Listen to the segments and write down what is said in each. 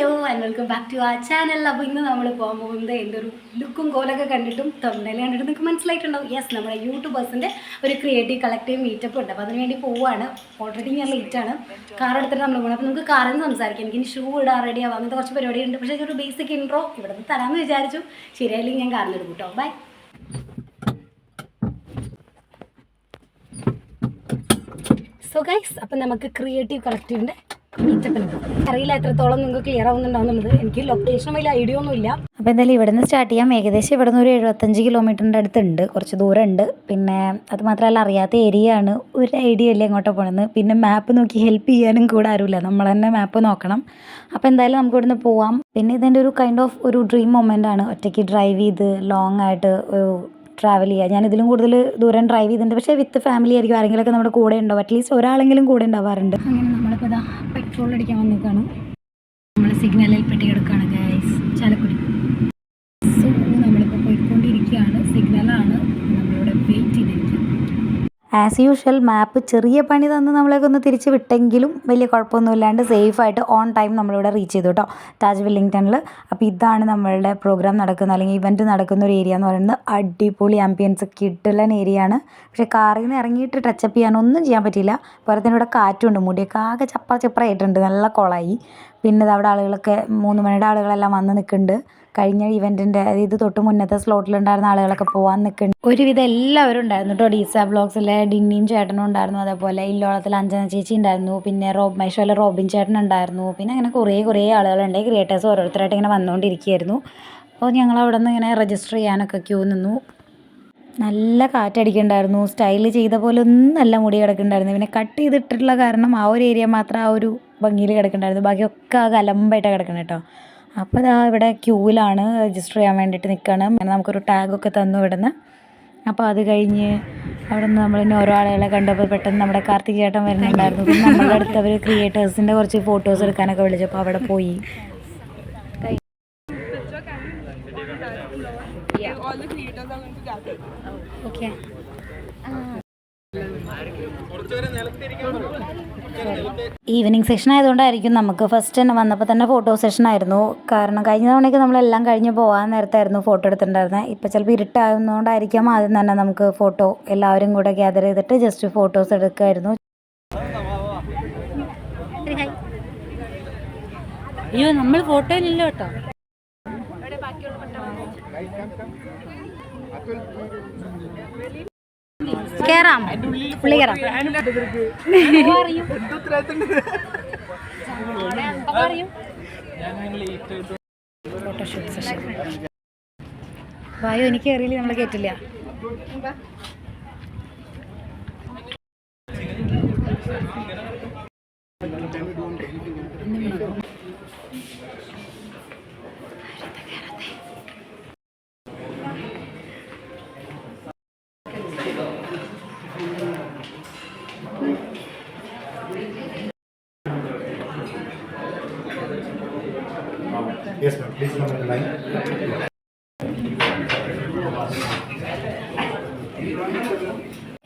Hello and welcome back to ആ channel അപ്പോൾ ഇന്ന് നമ്മൾ പോകാൻ പോകുന്നത് എന്റെ ഒരു ലുക്കും കോലൊക്കെ കണ്ടിട്ടും തമ്മിൽ കണ്ടിട്ട് നിങ്ങൾക്ക് മനസ്സിലായിട്ടുണ്ടാവും. യെസ് നമ്മുടെ യൂട്യൂബേഴ്സിന്റെ ഒരു ക്രിയേറ്റീവ് കളക്റ്റീവ് മീറ്റപ്പ് ഉണ്ട്. അപ്പോൾ അതിനുവേണ്ടി പോവുകയാണ് ഓൾറെഡി ഞാൻ ലേറ്റാണ് കാർ എടുത്തിട്ട് നമ്മൾ പോകണം അപ്പോൾ നമുക്ക് കാറിൽ നിന്ന് സംസാരിക്കാം. എനിക്ക് ഷൂ ഇടാൻ റെഡി ആവാം. അങ്ങനത്തെ കുറച്ച് പരിപാടിയുണ്ട് പക്ഷേ ഒരു ബേസിക് ഇൻട്രോ ഇവിടെ നിന്ന് തരാമെന്ന് വിചാരിച്ചു. ശരിയായില്ലെങ്കിൽ ഞാൻ കാറിൽ എടുക്കും കേട്ടോ ബൈ സോ ഗൈസ് അപ്പം നമുക്ക് ക്രിയേറ്റീവ് കളക്റ്റീവിന്റെ അറിയില്ല എത്രത്തോളം നിങ്ങൾക്ക് ക്ലിയർ ആവുന്നുണ്ടാവുന്നുള്ളത്. എനിക്ക് ലൊക്കേഷൻ വലിയ ഐഡിയ ഒന്നുമില്ല. അപ്പോൾ എന്തായാലും ഇവിടെ നിന്ന് സ്റ്റാർട്ട് ചെയ്യാം. ഏകദേശം ഇവിടെ നിന്ന് ഒരു എഴുപത്തഞ്ച് കിലോമീറ്ററിന്റെ അടുത്തുണ്ട്. കുറച്ച് ദൂരമുണ്ട്. പിന്നെ അത് മാത്രമല്ല അറിയാത്ത ഏരിയ ആണ്. ഒരു ഐഡിയ ഇല്ല എങ്ങോട്ടാണ് പോകണമെന്ന് പിന്നെ മാപ്പ് നോക്കി ഹെൽപ്പ് ചെയ്യാനും കൂടെ ആരുമില്ല. നമ്മൾ തന്നെ മാപ്പ് നോക്കണം. അപ്പോൾ എന്തായാലും നമുക്ക് ഇവിടുന്ന് പോവാം. പിന്നെ ഇതിന്റെ ഒരു കൈൻഡ് ഓഫ് ഒരു ഡ്രീം മൊമെന്റ് ആണ്. ഒറ്റയ്ക്ക് ഡ്രൈവ് ചെയ്ത് ലോങ് ആയിട്ട് ഒരു ട്രാവൽ ചെയ്യുക ഞാൻ ഇതിലും കൂടുതൽ ദൂരം ഡ്രൈവ് ചെയ്തിട്ടുണ്ട്. പക്ഷേ വിത്ത് ഫാമിലി ആയിരിക്കും. ആരെങ്കിലുമൊക്കെ നമ്മുടെ കൂടെ ഉണ്ടാവും. അറ്റ്ലീസ്റ്റ് ഒരാളെങ്കിലും കൂടെ ഉണ്ടാവാറുണ്ട്. അങ്ങനെ നമ്മളിപ്പോൾ ഇതാ പെട്രോൾ അടിക്കാൻ വന്നേക്കാണ് നമ്മൾ സിഗ്നലിൽ പെട്ടി കിടക്കുകയാണ് guys Chalakudy. As usual map ചെറിയ പണി തന്ന് നമ്മളെയൊക്കെ ഒന്ന് തിരിച്ച് വിട്ടെങ്കിലും വലിയ കുഴപ്പമൊന്നുമില്ലാണ്ട് സേഫായിട്ട് ഓൺ ടൈം നമ്മളിവിടെ റീച്ച് ചെയ്തു കേട്ടോ താജ് വില്ലിങ്ടണിൽ അപ്പോൾ ഇതാണ് നമ്മളുടെ പ്രോഗ്രാം നടക്കുന്ന അല്ലെങ്കിൽ ഇവന്റ് നടക്കുന്ന ഒരു ഏരിയ എന്ന് പറയുന്നത് അടിപൊളി ആംബിയൻസ് കിട്ടുള്ള ഏരിയ ആണ്. പക്ഷേ കാറിൽ നിന്ന് ഇറങ്ങിയിട്ട് ടച്ചപ്പ് ചെയ്യാനൊന്നും ചെയ്യാൻ പറ്റിയില്ല. തന്നെ ഇവിടെ കാറ്റുണ്ട്. മുടിയൊക്കെ ആകെ ചപ്പ ചപ്പറായിട്ടുണ്ട്. നല്ല കുളമായി പിന്നെ അവിടെ ആളുകളൊക്കെ മൂന്ന് മണിയുടെ ആളുകളെല്ലാം വന്ന് നിൽക്കുന്നുണ്ട്. കഴിഞ്ഞ ഇവന്റിന്റെ അതായത് തൊട്ട് മുന്നത്തെ സ്ലോട്ടിലുണ്ടായിരുന്ന ആളുകളൊക്കെ പോവാൻ നിൽക്കുന്നുണ്ട് ഒരുവിധം എല്ലാവരും ഉണ്ടായിരുന്നു കേട്ടോ ഡീസ ബ്ലോഗ്സിലെ. ഡിന്നിയും ചേട്ടനും ഉണ്ടായിരുന്നു അതേപോലെ. ഇല്ലോളത്തിൽ അഞ്ജന ചേച്ചി ഉണ്ടായിരുന്നു. പിന്നെ റോബ് മൈഷോയിലെ റോബിൻ ചേട്ടൻ ഉണ്ടായിരുന്നു. പിന്നെ അങ്ങനെ കുറേ കുറേ ആളുകളുണ്ട്. ക്രിയേറ്റേഴ്സ് ഓരോരുത്തരായിട്ട് ഇങ്ങനെ വന്നുകൊണ്ടിരിക്കുകയായിരുന്നു. അപ്പോൾ ഞങ്ങൾ അവിടെ നിന്ന് ഇങ്ങനെ രജിസ്റ്റർ ചെയ്യാനൊക്കെ ക്യൂ നിന്നു. നല്ല കാറ്റടിക്കുന്നുണ്ടായിരുന്നു സ്റ്റൈൽ ചെയ്ത പോലെ ഒന്നല്ല മുടി കിടക്കുന്നുണ്ടായിരുന്നു പിന്നെ കട്ട് ചെയ്തിട്ടുള്ള കാരണം ആ ഒരു ഏരിയ മാത്രം ആ ഒരു ഭംഗിയിൽ കിടക്കുന്നുണ്ടായിരുന്നു ബാക്കിയൊക്കെ ആ കലമ്പായിട്ടാണ് കിടക്കുന്നത് കേട്ടോ അപ്പോൾ ഇതാ ഇവിടെ ക്യൂവിലാണ് രജിസ്റ്റർ ചെയ്യാൻ വേണ്ടിയിട്ട് നിൽക്കുകയാണ് പിന്നെ നമുക്കൊരു ടാഗൊക്കെ തന്നു ഇവിടുന്ന്. അപ്പോൾ അത് കഴിഞ്ഞ് അവിടെ നിന്ന് നമ്മൾ ഇനി ഓരോ ആളുകളെ കണ്ടപ്പോൾ പെട്ടെന്ന് നമ്മുടെ കാർത്തിക് ചേട്ടൻ വരുന്നുണ്ടായിരുന്നു. പിന്നെ നമ്മുടെ അടുത്ത് അവർ ക്രിയേറ്റേഴ്സിന്റെ കുറച്ച് ഫോട്ടോസ് എടുക്കാനൊക്കെ വിളിച്ചപ്പോൾ അവിടെ പോയി. ഓക്കെ ഈവനിങ് സെഷൻ ആയതുകൊണ്ടായിരിക്കും നമുക്ക് ഫസ്റ്റ് തന്നെ വന്നപ്പോൾ തന്നെ ഫോട്ടോ സെഷൻ ആയിരുന്നു. കാരണം കഴിഞ്ഞ തവണയൊക്കെ നമ്മളെല്ലാം കഴിഞ്ഞ് പോകാൻ നേരത്തായിരുന്നു ഫോട്ടോ എടുത്തിട്ടുണ്ടായിരുന്നത് ഇപ്പോൾ ചിലപ്പോൾ ഇരുട്ടാകുന്നതുകൊണ്ടായിരിക്കാം ആദ്യം തന്നെ നമുക്ക് ഫോട്ടോ എല്ലാവരും കൂടെ ഗ്യാദർ ചെയ്തിട്ട് ജസ്റ്റ് ഫോട്ടോസ് എടുക്കുമായിരുന്നു അയ്യോ നമ്മൾ ഫോട്ടോയിലില്ല കേട്ടോ. കയറാം പുള്ളി കയറാം ഫോട്ടോഷൂട്ട് സെഷൻ വായു എനിക്ക് കയറിയില്ല നമ്മൾ കേട്ടില്ല Yes,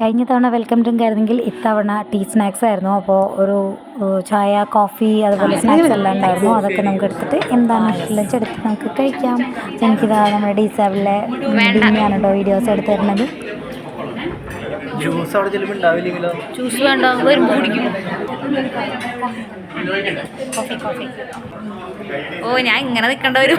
കഴിഞ്ഞ തവണ വെൽക്കം ഡ്രിങ്ക് ആയിരുന്നെങ്കിൽ ഇത്തവണ ടീ സ്നാക്സ് ആയിരുന്നു. അപ്പോൾ ഒരു ചായ കോഫി അതുപോലെ സ്നാക്സ് എല്ലാം ഉണ്ടായിരുന്നു. അതൊക്കെ നമുക്ക് എടുത്തിട്ട് എന്താണ് ലഞ്ച് എടുത്ത് നമുക്ക് കഴിക്കാം. എനിക്കിതാ നമ്മുടെ ഡി സാബിലെ ആണല്ലോ കേട്ടോ വീഡിയോസ് എടുത്ത് തരുന്നത്. ജ്യൂസ് അവിടെ ചെല്ലുമ്പോൾ ഉണ്ടാവില്ലെങ്കിലോ? ജ്യൂസ് വേണ്ട. കോഫി കോഫി ഓ ഞാൻ ഇങ്ങനെ നിൽക്കേണ്ട വരും.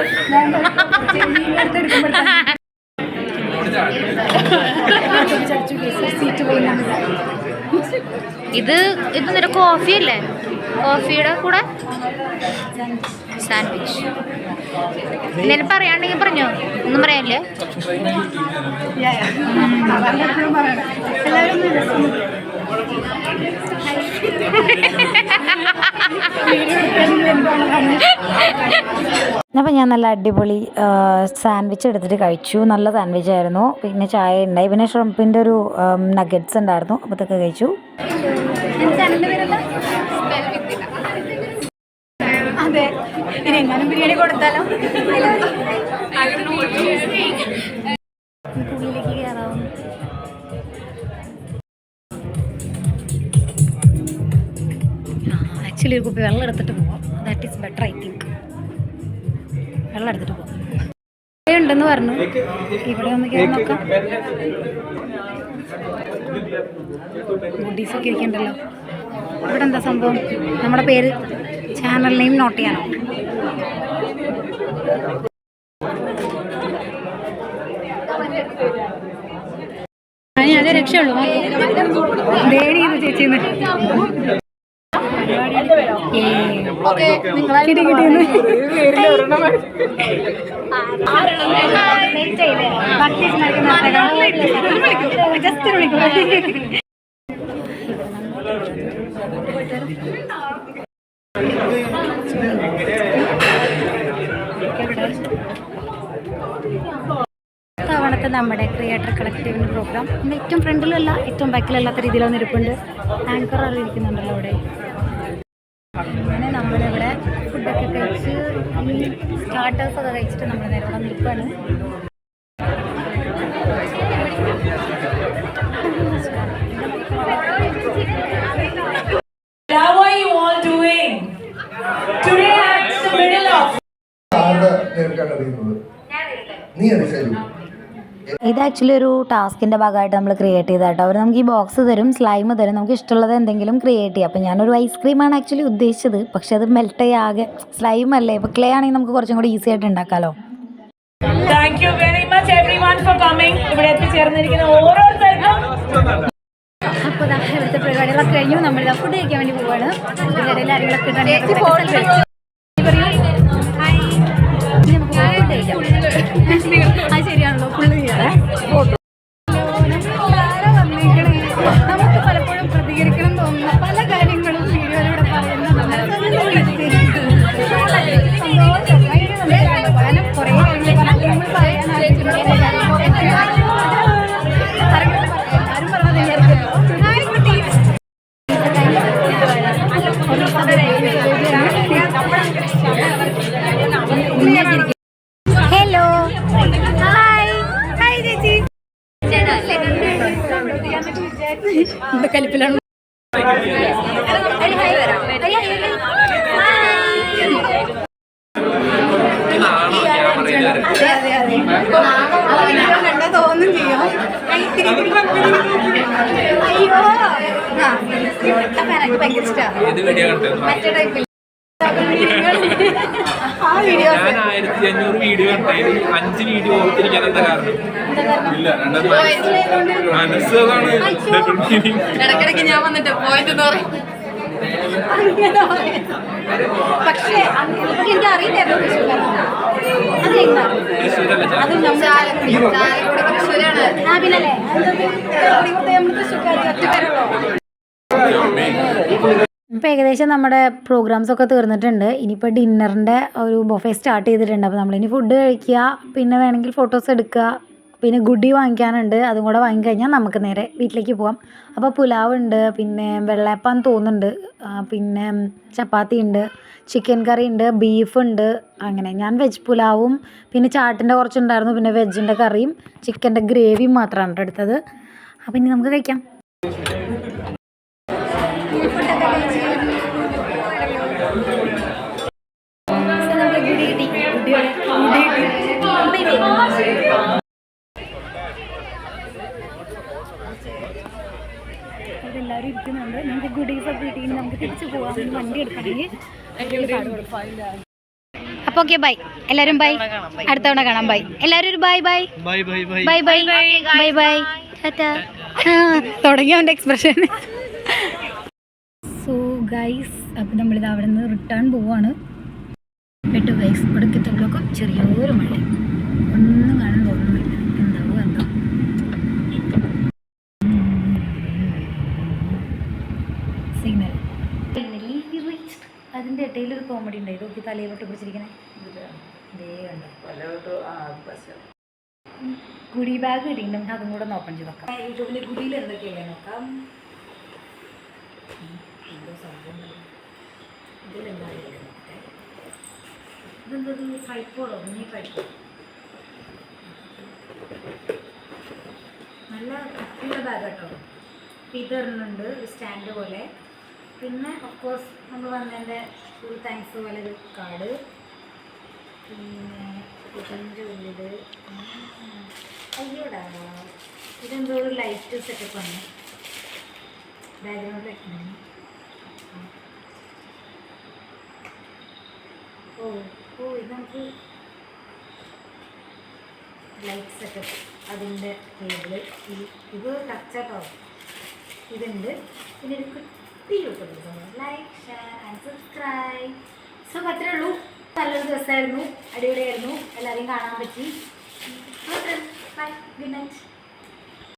ഇത് ഇത് നിന്റെ കോഫി അല്ലേ? കോഫിയുടെ കൂടെ? സാൻഡ്വിച്ച് എന്തെങ്കിലും പറയാണ്ടെങ്കിൽ പറഞ്ഞോ? ഒന്നും പറയാനില്ലേ? അപ്പോൾ ഞാൻ നല്ല അടിപൊളി സാൻഡ്വിച്ച് എടുത്തിട്ട് കഴിച്ചു. നല്ല സാൻഡ്വിച്ച് ആയിരുന്നു. പിന്നെ ചായ ഉണ്ടായി. പിന്നെ ഷ്രംപിന്റെ ഒരു നഗറ്റ്സ് ഉണ്ടായിരുന്നു. അപ്പോൾ ഇതൊക്കെ കഴിച്ചു. അതെ. ഇനി എങ്ങാനും ബിരിയാണി കൊടുത്താലോ? ഉള്ളിലേക്ക് കയറാവും ആക്ച്വലി ഒരു കുപ്പി വെള്ളം എടുത്തിട്ട് പോവാം. That is better I think വെള്ളം എടുത്തിട്ട് പോകാം ഇവിടെ ഉണ്ടെന്ന് പറഞ്ഞു. ഇവിടെ ഒന്ന് കയറി നോക്കാം. ഗുഡീസൊക്കെ ഇവിടെ എന്താ സംഭവം? നമ്മുടെ പേര് ചാനൽ നെയിം നോട്ട് ചെയ്യാനോ? അതേ രക്ഷയുള്ളൂ. ദേടി ചേച്ചിന്ന് കിട്ടി ജസ്റ്റ് നമ്മുടെ ക്രിയേറ്റർ കളക്റ്റീവിന്റെ പ്രോഗ്രാം ഏറ്റവും ഫ്രണ്ടിലല്ല ഏറ്റവും ബാക്കിലല്ലാത്ത രീതിയിലൊന്നും ഇരിപ്പുണ്ട് ആങ്കർ ഇരിക്കുന്നുണ്ടല്ലോ അവിടെ. അങ്ങനെ നമ്മളിവിടെ ഫുഡൊക്കെ കഴിച്ച് സ്റ്റാർട്ടേഴ്സ് ഒക്കെ കഴിച്ചിട്ട് നമ്മൾ നേരെ ഇവിടെ നിൽക്കുകയാണ് നീ അറിയിച്ചു ഇത് ആക്ച്വലി ഒരു ടാസ്കിന്റെ ഭാഗമായിട്ട് നമ്മൾ ക്രിയേറ്റ് ചെയ്താട്ടോ അവർ നമുക്ക് ഈ ബോക്സ് തരും സ്ലൈം തരും നമുക്ക് ഇഷ്ടമുള്ളത് എന്തെങ്കിലും ക്രിയേറ്റ് ചെയ്യാം. അപ്പോൾ ഞാനൊരു ഐസ്ക്രീമാണ് ആക്ച്വലി ഉദ്ദേശിച്ചത്. പക്ഷെ അത് മെൽറ്റ് ആകെ സ്ലൈം അല്ലേ? ഇപ്പൊ ക്ലേ ആണെങ്കിൽ നമുക്ക് കുറച്ചും കൂടി ഈസി ആയിട്ട് ഉണ്ടാക്കാമല്ലോ you very much much one for coming ഇവിടെ എത്തിച്ചേർന്നിരിക്കുന്ന ഓരോരുത്തർക്കും അപ്പോൾ ഇവിടുത്തെ പരിപാടികളൊക്കെ കഴിഞ്ഞു. നമ്മൾ ഫുഡ് കഴിക്കാൻ വേണ്ടി പോവാണ്. ഹായ് ഇനി നമുക്ക് ഫുഡ് കഴിക്കാം. ഹായ് ഹായ് ചേച്ചി. കലിപ്പിലാണ്. തോന്നും ചെയ്യും അയ്യോ ഭയങ്കര ഇഷ്ടമാണ് മറ്റേ ടൈപ്പിൽ ഞാൻ ആയിരത്തി അഞ്ഞൂറ് വീഡിയോ കണ്ടതിൽ അഞ്ച് വീഡിയോ ഓർത്തിരിക്കാൻ എന്താ കാരണം? ഇല്ല രണ്ടത് മനസ്സ്. അതാണ് double meaning. ഇടയ്ക്കിടയ്ക്ക് ഞാൻ വന്നിട്ട് പറയും. പക്ഷേ എനിക്ക് അറിയില്ലായിരുന്നു തൃശ്ശൂരാണ്. അതെന്താണ് തൃശ്ശൂരല്ല ഇപ്പോൾ ഏകദേശം നമ്മുടെ പ്രോഗ്രാംസ് ഒക്കെ തീർന്നിട്ടുണ്ട്. ഇനിയിപ്പോൾ ഡിന്നറിന്റെ ഒരു ബൊഫെ സ്റ്റാർട്ട് ചെയ്തിട്ടുണ്ട്. അപ്പോൾ നമ്മളിനി ഫുഡ് കഴിക്കുക പിന്നെ വേണമെങ്കിൽ ഫോട്ടോസ് എടുക്കുക പിന്നെ ഗുഡി വാങ്ങിക്കാനുണ്ട്. അതും കൂടെ വാങ്ങിക്കഴിഞ്ഞാൽ നമുക്ക് നേരെ വീട്ടിലേക്ക് പോകാം അപ്പോൾ പുലാവ് ഉണ്ട് പിന്നെ വെള്ളയപ്പം തോന്നുന്നുണ്ട്. പിന്നെ ചപ്പാത്തി ഉണ്ട് ചിക്കൻ കറി ഉണ്ട് ബീഫ് ഉണ്ട് അങ്ങനെ. ഞാൻ വെജ് പുലാവും പിന്നെ ചാട്ടിന്റെ കുറച്ചുണ്ടായിരുന്നു പിന്നെ വെജിന്റെ കറിയും ചിക്കന്റെ ഗ്രേവിയും മാത്രമാണ് എടുത്തത്. അപ്പോൾ ഇനി നമുക്ക് കഴിക്കാം. എല്ലാവരും ഇരിക്കുന്നുണ്ട്. നമുക്ക് ഗുഡീസ് ഒക്കെ കിട്ടി നമുക്ക് തിരിച്ചു പോവാം. വണ്ടി എടുക്കണമെങ്കിൽ അപ്പൊ ഓക്കെ ബൈ എല്ലാരും ബൈ അടുത്ത തവണ കാണാം. ബൈ എല്ലാരും ഒരു bye bye bye bye bye bye bye tata തുടങ്ങിയ അവന്റെ എക്സ്പ്രഷൻ സോ ഗൈസ് അപ്പോൾ നമ്മളിത് അവിടെ നിന്ന് റിട്ടേൺ പോവാണ് പെട്ടു ഗൈസ് ഒടുക്കത്തുള്ളൊക്കെ ചെറിയൊരു മഴ. ഒന്നും കാണാൻ തോന്നുന്നില്ല. എന്താവോ എന്തോ. സിഗ്നൽ. അതിന്റെ ഇടയിൽ ഒരു കോമഡി ഉണ്ട് ഇതൊക്കെ തലയിലോട്ട് പിടിച്ചിരിക്കണേ. ഗുഡി ബാഗ് കിട്ടിയിട്ടുണ്ട് നമുക്ക് അതും കൂടെ ഓപ്പൺ ചെയ്ത് നോക്കാം. യൂട്യൂബിൽ ഗുഡിയിൽ എന്തൊക്കെയല്ലേ നോക്കാം? നോക്കട്ടെ. ഇതെന്തത് ട്രൈപ്പോളോ നീ ട്രൈപ്പോ നല്ല കട്ടിയുള്ള ബാഗ് കേട്ടോ പിതറിനുണ്ട് സ്റ്റാൻഡ് പോലെ. പിന്നെ ഓഫ് കോഴ്സ് നമ്മൾ വന്നതിന്റെ ഫുൾ താങ്ക്സ് പോലെ ഒരു കാർഡ് പിന്നെ ഉള്ളിൽ അയ്യോടാ ഇതെന്തോ ഒരു ലൈറ്റ് സെറ്റപ്പ് ആണ്. ബാക്ക്ഗ്രൗണ്ട് വെക്കണം ഓ ഓ ഇത് നമുക്ക് ലൈറ്റ് സെറ്റപ്പ് അതിന്റെ ടേബിൾ ഈ ഇത് ടച്ചാട്ടോ ഇതുണ്ട്. പിന്നെ ഒരു കുട്ടി YouTube like share and subscribe so അത്രേ ഉള്ളൂ. നല്ലൊരു ദിവസമായിരുന്നു. അടിപൊളിയായിരുന്നു. എല്ലാവരെയും കാണാൻ പറ്റി. Bye good night